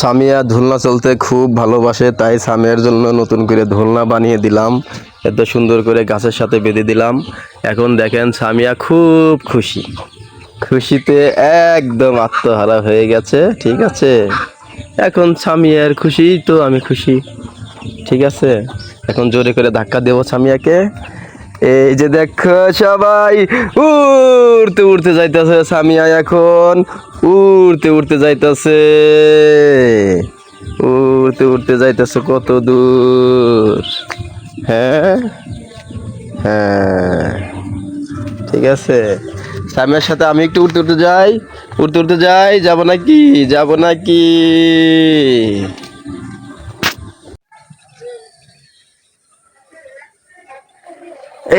সামিয়া দোলনা চলতে খুব ভালোবাসে, তাই সামিয়ার জন্য নতুন করে দোলনা বানিয়ে দিলাম। এত সুন্দর করে গাছের সাথে বেঁধে দিলাম। এখন দেখেন সামিয়া খুব খুশি। খুশিতে একদম আত্মহারা হয়ে গেছে, ঠিক আছে? এখন সামিয়ার খুশি তো আমি খুশি, ঠিক আছে? এখন জোরে করে ধাক্কা দেবো সামিয়াকে। এই যে দেখো সবাই, উড়তে উড়তে যাইতেছে সামিয়া এখন। উড়তে উড়তে যাইতেছে। উড়তে উড়তে যাইতেছে কত দূর। হ্যাঁ? হ্যাঁ। ঠিক আছে। স্বামীর সাথে আমি একটু উড়তে উড়তে যাই, উড়তে উড়তে যাই। যাব নাকি? যাব নাকি?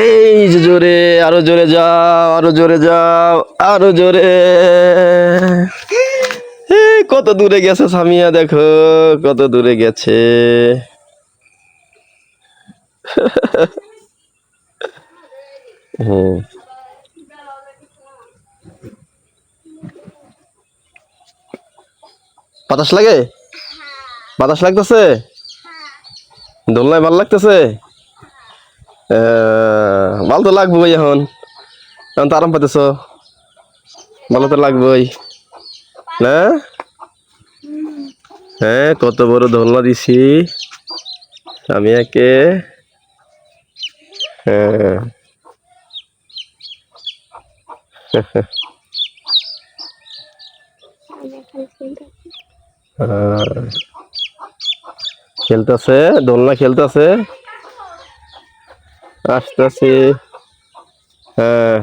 এই যে জোরে, আরও জোরে যাও, আরও জোরে যাও, আরও জোরে। কত দূরে গেছে সামিয়া, দেখো, কত দূরে গেছে। হুম বাতাস লাগে? বাতাস লাগতেছে? দোলনায় ভালো লাগতেছে? ভালো তো লাগবেই এখন। এখন তো আরাম পাইতেছ। ভালো তো লাগবেই। না? হ্যাঁ কত বড় দোলনা দিছি। আমি একে। হ্যাঁ। হ্যাঁ। খেলতেছে দোলনা খেলতেছে। আসতেছি। হ্যাঁ।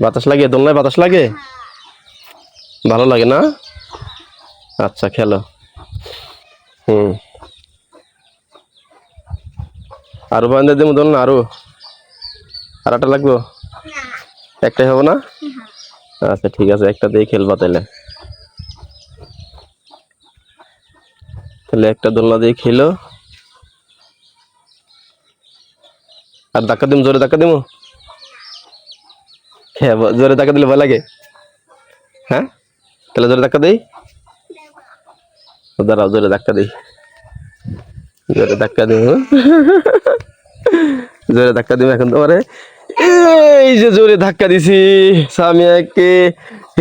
বাতাস লাগে দোলনায় বাতাস লাগে? ভালো লাগে না? আচ্ছা খেলো। হুম। আরও বান্ধে দেবো দোলনা আরও। আর একটা লাগবো? একটাই হবে না? আচ্ছা ঠিক আছে একটা দিয়ে খেলবা তাহলে তাহলে একটা দোলনা দিয়ে খেলো। আর ধাক্কা দিম, জোরে ধাক্কা দিমু? হ্যাঁ জোরে ধাক্কা দিলে ভয় লাগে। হ্যাঁ? তাহলে জোরে ধাক্কা দেই? দাঁড়াও, জোরে ধাক্কা দিই। জোরে ধাক্কা দিম। জোরে ধাক্কা দিম এখন তোমারে। এই যে জোরে ধাক্কা দিছি সামিয়াকে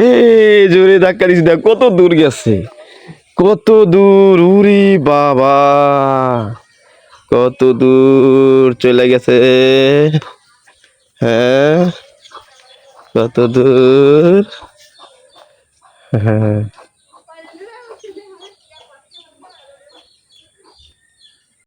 এই জোরে ধাক্কা দিছি, দেখ কত দূর গেছে। কত দূর উরি বাবা। কত দূর চলে গেছে। হ্যাঁ কত দূর। হ্যাঁ।